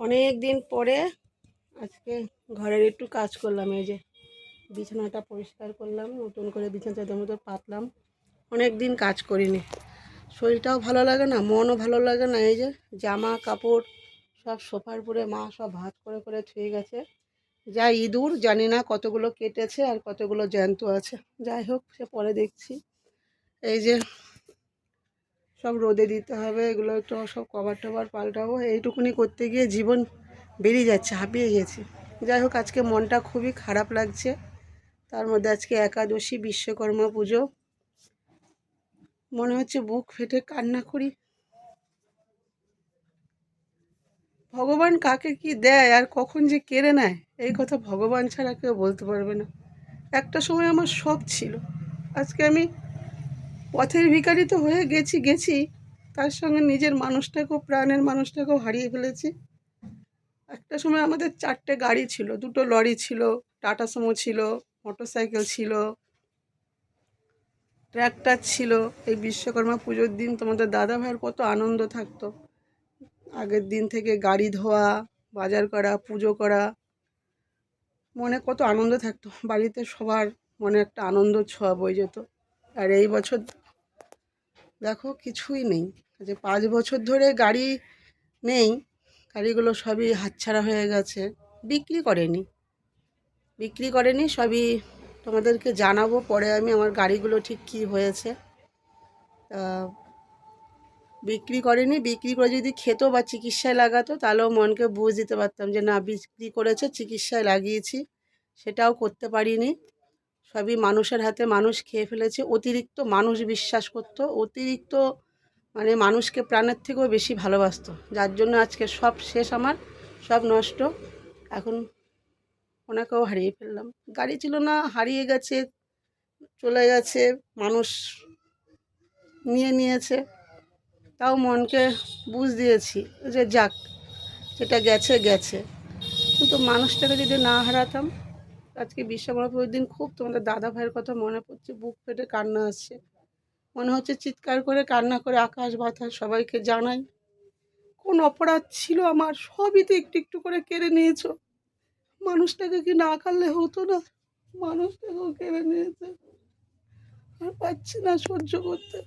অনেক দিন পরে আজকে ঘরের একটু কাজ করলাম, এই যে বিছানাটা পরিষ্কার করলাম, নতুন করে বিছানা চাদর মতো পাতলাম। অনেক দিন কাজ করিনি। শরীরটাও ভালো লাগে না, মনও ভালো লাগে না, এই যে জামা কাপড় সব সোফার পরে মা সব ভাত করে করে ছুঁয়ে গেছে। যা ইঁদুর, জানি না কতগুলো কেটেছে আর কতগুলো জ্যান্ত আছে। যাই হোক, সে পরে দেখছি। এই যে সব রোদে দিতে হবে, এগুলো একটু সব কভার টভার পাল্টাবো। এইটুকুনি করতে গিয়ে জীবন বেরিয়ে যাচ্ছে, হাঁপিয়ে গেছে। যাই হোক, আজকে মনটা খুবই খারাপ লাগছে। তার মধ্যে আজকে একাদশী, বিশ্বকর্মা পুজো। মনে হচ্ছে বুক ফেটে কান্না করি। ভগবান কাকে কি দেয় আর কখন যে কেড়ে নেয়, এই কথা ভগবান ছাড়া কেউ বলতে পারবে না। একটা সময় আমার শখ ছিল। আজকে আমি পথের ভিখারি তো হয়ে গেছি গেছি। তার সঙ্গে নিজের মানুষটাকেও, প্রাণের মানুষটাকেও হারিয়ে ফেলেছি। একটা সময় আমাদের চারটে গাড়ি ছিল, দুটো লরি ছিল, টাটা সুমো ছিল মোটর সাইকেল ছিল, ট্র্যাক্টর ছিল। এই বিশ্বকর্মা পুজোর দিন তোমাদের দাদা ভাইয়ের কত আনন্দ থাকতো। আগের দিন থেকে গাড়ি ধোয়া, বাজার করা, পুজো করা, মনে কত আনন্দ থাকতো। বাড়িতে সবার মনে একটা আনন্দ ছোঁয়া বই যেত। আর এই বছর দেখো কিছুই নেই। যে পাঁচ বছর ধরে গাড়ি নেই, গাড়িগুলো সবই হাতছাড়া হয়ে গেছে। বিক্রি করেনি। বিক্রি করেনি, সবই তোমাদেরকে জানাব, পরে আমি আমার গাড়িগুলো ঠিক কী হয়েছে। বিক্রি করেনি। বিক্রি করে যদি খেত বা চিকিৎসায় লাগাতো, তাহলেও মনকে বুঝ দিতে পারতাম যে না, বিক্রি করেছে, চিকিৎসায় লাগিয়েছি, সেটাও করতে পারিনি। সবই মানুষের হাতে মানুষ খেয়ে ফেলেছে। অতিরিক্ত মানুষ বিশ্বাস করতো, অতিরিক্ত মানে মানুষকে প্রাণের থেকেও বেশি ভালোবাসতো। যার জন্য আজকে সব শেষ আমার, সব নষ্ট। এখন ওনাকেও হারিয়ে ফেললাম। গাড়ি ছিল না, হারিয়ে গেছে, চলে গেছে, মানুষ নিয়ে নিয়েছে। তাও মনকে বুঝ দিয়েছি যে যাক, যেটা গেছে গেছে। কিন্তু মানুষটাকে যদি না হারাতাম আজকে বিশ্বকর্মাপুরের দিন খুব তোমাদের দাদা ভাইয়ের কথা মনে পড়ছে, বুক ফেটে কান্না আসছে। মনে হচ্ছে চিৎকার করে কান্না করে আকাশ বাতাস সবাইকে জানাই। কোন অপরাধ ছিল আমার? সবই তো একটু একটু করে কেড়ে নিয়েছো। মানুষটাকে কি না কাটলে হতো না? মানুষটাকেও কেড়ে নিয়েছে। আর পাচ্ছি না সহ্য করতে।